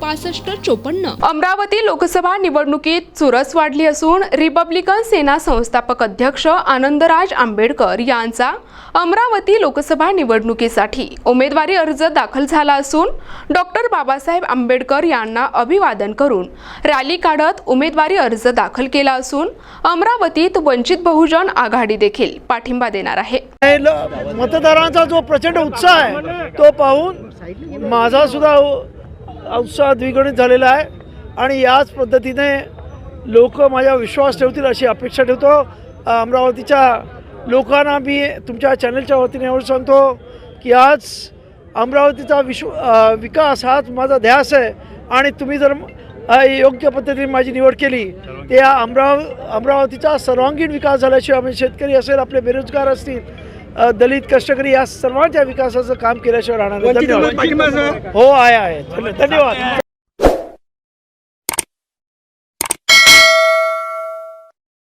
पासष्ट चोपन्न. अमरावती लोकसभा निवडणुकीत चुरस वाढली असून रिपब्लिकन सेना संस्थापक अध्यक्ष आनंदराज आंबेडकर यांचा अमरावती लोकसभा निवडणुकीसाठी उमेदवारी अर्ज दाखल झाला असून डॉक्टर बाबासाहेब आंबेडकर यांना अभिवादन करून रॅली काढत उमेदवारी अर्ज दाखल केला असून अमरावतीत वंचित बहुजन आघाडी देखील पाठिंबा देणार आहे. मतदारांचा जो प्रचंड उत्साह आहे तो पाहून माझा सुद्धा उत्साह द्विगुणित झालेला आहे. आणि याच पद्धतीने लोक माझ्या विश्वास ठेवतील अशी अपेक्षा ठेवतो. अमरावतीच्या लोकांना मी तुमच्या चॅनलच्या वतीने एवढं सांगतो की आज अमरावतीचा विश्व विकास हाच माझा ध्यास आहे. आणि तुम्ही जर योग्य पद्धतीने माझी निवड केली तर या अमराव अमरावतीचा सर्वांगीण विकास झाल्याशिवाय आम्ही शेतकरी असेल आपले बेरोजगार असतील दलित कष्टकरी या सर्वांच्या विकासाचं काम केल्याशिवाय राहणार हो आहे आहे. धन्यवाद.